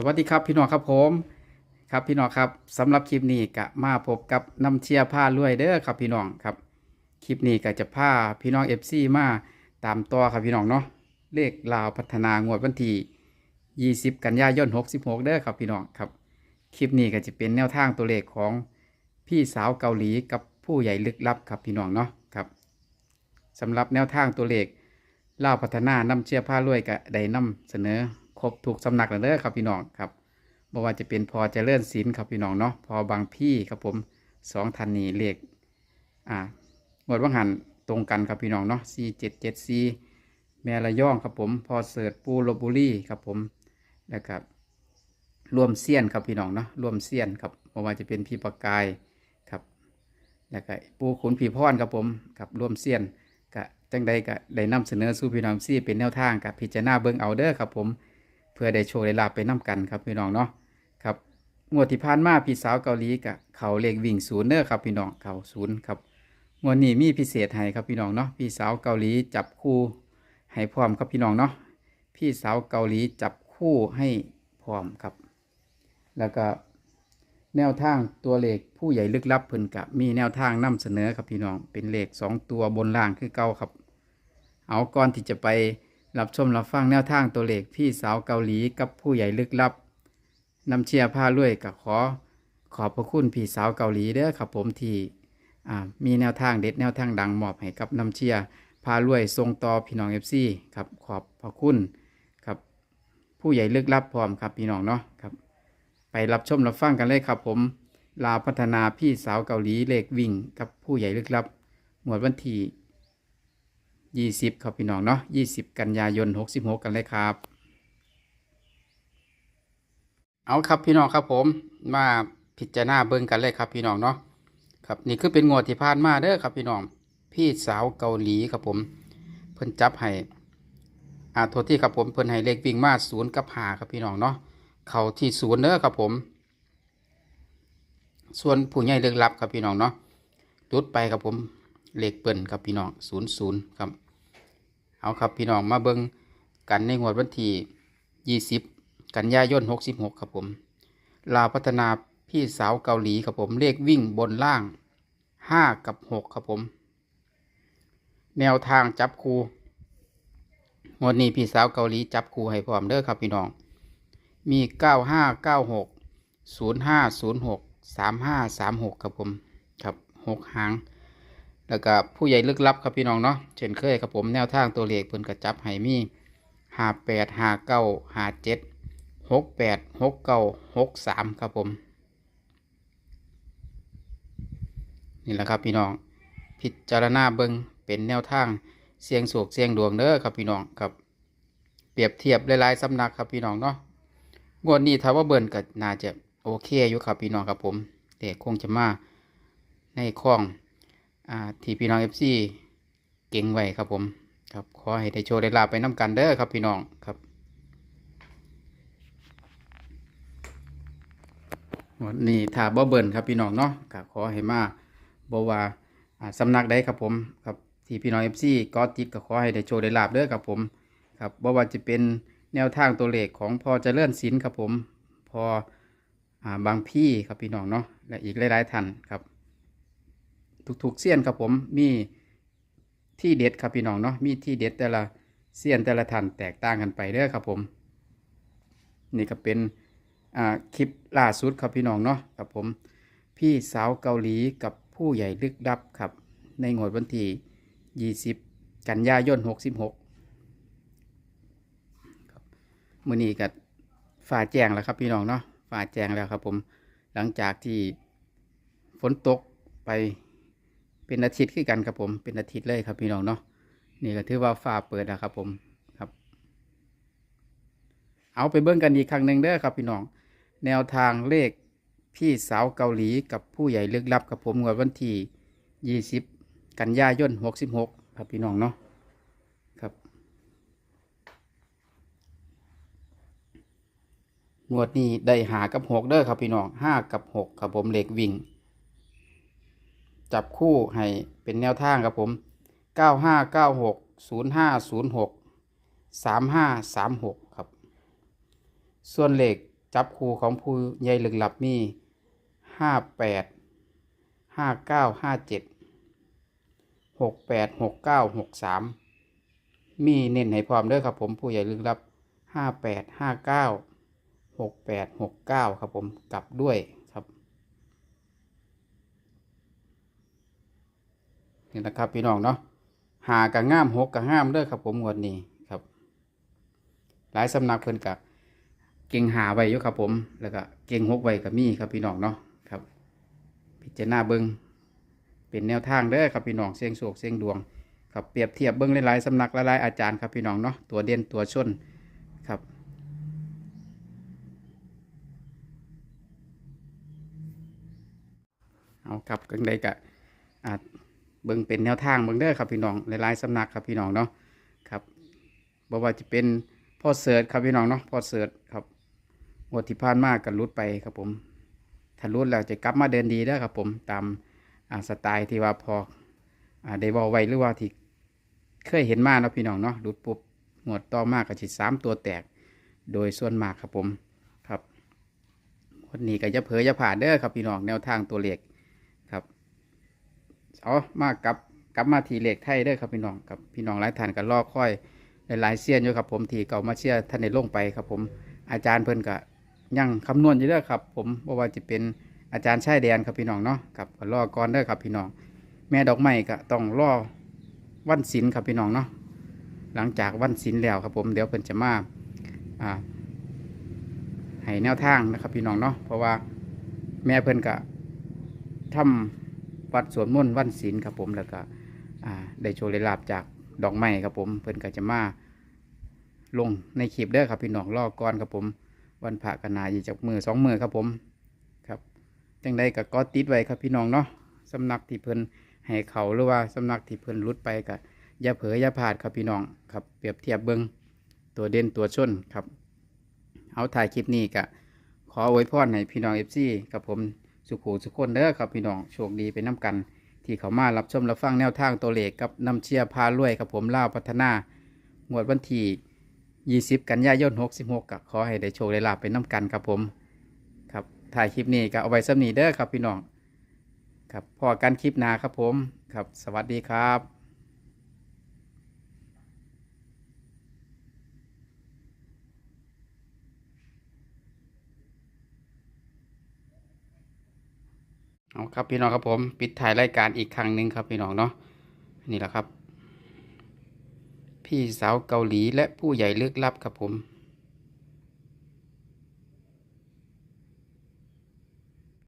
สวัสดีครับพี่น้องครับผมครับพี่น้องครับสำหรับคลิปนี้ก็มาพบกับน้ำเชียร์ผ้ารวยเด้อครับพี่น้องครับคลิปนี้ก็จะพาพี่น้องเอฟซีมาตามต่อครับพี่น้องเนาะเลขลาวพัฒนางวดวันที่20 กันยายน66 เด้อครับพี่น้องครับคลิปนี้ก็จะเป็นแนวทางตัวเลขของพี่สาวเกาหลีกับผู้ใหญ่ลึกลับครับพี่น้องเนาะครับสำหรับแนวทางตัวเลขลาวพัฒนานำเชียร์ผ้ารวยก็ได้นำเสนอ ครบถูกสำนักแล้วเด้อครับพี่น้องครับบ่ว่าจะเป็นพอเจริญศิลป์ครับพี่น้องเนาะพอบางพี่ครับผมสองทันนีเลขอ่าหมดว่างหันตรงกันครับพี่น้องเนาะ4 7 7 4แม่ละย่องครับผมพอเสิร์ตปูลบบุรีครับผมแล้วก็รวมเซียนครับพี่น้องเนาะรวมเซียนครับบ่ว่าจะเป็นพี่ประกายครับแล้วก็ปูขุนผีพรครับผมกับร่วมเซียนกะจังใดกะได้นำเสนอสู่พี่น้องซี่เป็นแนวทางกับพิจารณาเบิ่งเอาเด้อครับผม พื่อได้โชว์ได้ลาบไปนํกันครับพี่น้องเนาะครับงวดที่ผ่านมาพี่สาวเกาหลีกะเขาเลขวิ่งศูนย์เด้อครับพี่น้องเขาศูนย์ครับงวดนี้มีพิเศษให้ครับพี่น้องเนาะพี่สาวเกาหลีจับคู่ให้พร้อมครับพี่น้องเนาะพี่สาวเกาหลีจับคู่ให้พร้อมครับ แล้วก็แนวทางตัวเลขผู้ใหญ่ลึกลับเพิ่นกะมีแนวทางนำเสนอครับพี่น้องเป็นเลขสองตัวบนล่างคือเก่าครับ เอาก่อนที่จะไป รับชมรับฟังแนวทางตัวเลขพี่สาวเกาหลีกับผู้ใหญ่ลึกลับนำเชียร์ผ้าลุยกับขอขอบพระคุณพี่สาวเกาหลีเด้อครับผมที่มีแนวทางเด็ดแนวทางดังมอบให้กับนำเชียร์พารวยทรงต่อพี่น้องเอฟซีครับขอบพระคุณครับผู้ใหญ่ลึกลับพร้อมครับพี่น้องเนาะครับ ไปรับชมรับฟังกันเลยครับผม ลาพัฒนาพี่สาวเกาหลีเลขวิ่งกับผู้ใหญ่ลึกลับ หมวดวันที่ 20ครับพี่น้องเนาะ20 กันยายน 66 กันเลยครับ เอาครับพี่น้องครับผมมาพิจารณาเบิ่งกันเลยครับพี่น้องเนาะครับนี่คือเป็นงวดที่ผ่านมาเด้อครับพี่น้องพี่สาวเกาหลีครับผม เพิ่นจับให้อ่าโทษที่ครับผมเพิ่นให้เลขวิ่งมาศูนย์กับหาครับพี่น้องเนาะเขาที่ศูนย์เด้อครับผม ส่วนผู้ใหญ่เลือกลับครับพี่น้องเนาะรุดไปครับผม เลขเปิ่นครับพี่น้องศูนย์ศูนย์ครับ เอาครับพี่น้องมาเบิ่งกันในงวดวันที่ยี่สิบกันยายนหกสิบหกครับผม ลาวพัฒนาพี่สาวเกาหลีครับผมเลขวิ่งบนล่างห้ากับหกครับผม แนวทางจับคูงวดนี้พี่สาวเกาหลีจับคูให้พร้อมเด้อครับพี่น้อง มี95 96 05 06 35 36ครับผม ครับ6หาง แล้วก็ผู้ใหญ่ลึกลับครับพี่น้องเนาะเช่นเคยครับผมแนวทางตัวเลขเพิ่นกระจับให้มี58 59 57 68 69 63ครับผม นี่แหละครับพี่น้องพิจารณาเบิงเป็นแนวทางเสียงโศกเสียงดวงเด้อครับพี่น้องครับ เปรียบเทียบหลายๆสำนักครับพี่น้องเนาะงวดนี้ถ้าว่าเบิร์นก็น่าจะโอเคอยู่ครับพี่น้องครับผมแต่คงจะมาในข้อง ที่พี่น้องเอฟซีเก่งไว้ครับผมครับขอให้ได้โชว์ได้ลาไปน้ำกันเด้อครับพี่น้องครับวดนี้ถ้าบ่เบิร์นครับพี่น้องเนาะก็ขอให้มาบ่ว่าอ่าสำนักใดครับผมครับที่พี่น้องเอฟซีก็ติดก็ขอให้ได้โชว์ได้ลาบเด้อครับผมครับบ่ว่าจะเป็นแนวทางตัวเลขของพอเจริญศิลป์ครับผมพออบางพี่ครับพี่น้องเนาะและอีกหลายๆท่านครับ ทุกๆเสี้ยนครับผมมีที่เด็ดครับพี่น้องเนาะมีที่เด็ดแต่ละเสี้ยนแต่ละท่านแตกต่างกันไปเด้อครับผม นี่ก็เป็นคลิปล่าสุดครับพี่น้องเนาะครับผมพี่สาวเกาหลีกับผู้ใหญ่ลึกลับครับ ในงวดวันที่20 กันยายน 66มื่อนี้ก็ฝ่าแจงแล้วครับพี่น้องเนาะฝ่าแจงแล้วครับผมหลังจากที่ฝนตกไป เป็นอาทิตย์ขึ้นกันครับผมเป็นอาทิตย์เลยครับพี่น้องเนาะนี่ก็ถือว่าฝ่าเปิดแล้วครับผมครับ เอาไปเบิ้งกันอีกครั้งหนึ่งเด้อครับพี่น้อง แนวทางเลขพี่สาวเกาหลีกับผู้ใหญ่ลึกลับกับผมงวดวันที่ยี่สิบกันยายนหกสิบหกครับพี่น้องเนาะครับงวดนี้ได้หากับหกเด้อครับพี่น้องห้ากับหกครับผมเล็กวิ่ง จับคู่ให้เป็นแนวทางครับผมเก้าห้าเก้าหกศูนย์ห้าศูนย์หกสามห้าสามหกครับ ส่วนเหล็กจับคู่ของผู้ใหญ่ลึกลับมีห้าแปดห้าเก้าห้าเจ็ดหกแปดหกเก้าหกสามมีเน้นให้พร้อมด้อครับผมผู้ใหญ่ลึกลับห้าแปดห้าเก้าหกแปดหกเก้าครับผมกลับด้วยครับ นี่นะครับพี่น้องเนาะหากับง่ามหกกับง่ามเด้อครับผมงวดนี้ครับ หลายสำนักเพิ่นกับเก่งหาไว้อยู่ครับผม แล้วก็เก่งหกไว้กับมีครับพี่น้องเนาะครับ พิจารณาเบิงเป็นแนวทางเด้อครับพี่น้องเสียงโศกเสียงดวงครับเปรียบเทียบเบิ้งหลายๆสำนักหลายๆอาจารย์ครับพี่น้องเนาะตัวเด่นตัวชนครับเอาครับกันใดกะอาจ เบิ่งเป็นแนวทางเบิ่งเด้อครับพี่น้องหลายๆสำนักครับพี่น้องเนาะครับบ่ว่าจะเป็นพ่อเสิร์ชครับพี่น้องเนาะพ่อเสิร์ชครับงวดที่ผ่านมากกันรุดไปครับผมถ้ารุดแล้วจะกลับมาเดินดีเด้อครับผมตามาสไตล์ที่ว่าพออได้บอกไว้หรือว่าที่เคยเห็นมาเนาะพี่น้องเนาะรุดปุ๊บงวดต่อมาก็สิสามตัวแตก โดยส่วนมากครับผมครับวันนี้ก็จะเผยจะผ่านเด้อครับพี่น้องแนวทางตัวเลข เอามากลับกลับมาทีเลขไทยเด้ครับพี่น้องกับพี่น้องหลายท่านก็รอค่อยหลายเสียนอยู่ครับผมทีเก่ามาเชื่อท่านในลงไปครับผมอาจารย์เพิ่นก็ยังคำนวณอยู่เด้อครับ ผมบ่ว่าจะเป็นอาจารย์ชายแดนครับพี่น้องเนาะครับก็รอก่อนเด้อครับพี่น้อง แม่ดอกไม้ก็ต้องรอวันศิลครับพี่น้องเนาะหลังจากวันศิลแล้วครับผมเดี๋ยวเพิ่นจะมาอ่าให้แนวทางนะครับพี่น้องเนาะเพราะว่าแม่เพิ่นก็ทำ วัดสวนมนต์วันศีลครับผมแล้วก็ได้โชว์ได้ลาบจากดอกไม้ครับผมเพิ่นก็จะมาลงในคลิปเด้อครับพี่น้องรอก่อนครับผม วันพระกันนาอีจากมือสองมือครับผมครับจังใดก็ก็ติดไว้ครับพี่น้องเนาะสำนักที่เพิ่นให้เขาหรือว่าสำนักที่เพิ่นหลุดไปก็อย่าเผลอย่าพลาดครับพี่น้องครับเปรียบเทียบเบิงตัวเด่นตัวชนครับ เอาถ่ายคลิปนี้ก็ขออวยพรให้พี่น้องเอฟซีครับผม สุขูสุขคนเด้อครับพี่น้องโชคดีไปน้ำกัน ที่เขามารับชมรับฟังแนวทางตัวเลขกับน้ำเชียร์พารวยครับผมล่าพัฒนางวดวันที่20 กันยายน 66ก็ขอให้ได้โชคได้ลาบไปน้ำกันครับผมครับถ่ายคลิปนี้ก็เอาไว้สำนีเด้อครับพี่น้องครับพอกันคลิปหน้าครับผมครับ สวัสดีครับ เอาครับพี่น้องครับผม ปิดถ่ายรายการอีกครั้งหนึ่งครับพี่น้องเนาะนี่แหละครับ พี่สาวเกาหลีและผู้ใหญ่ลึกลับครับผม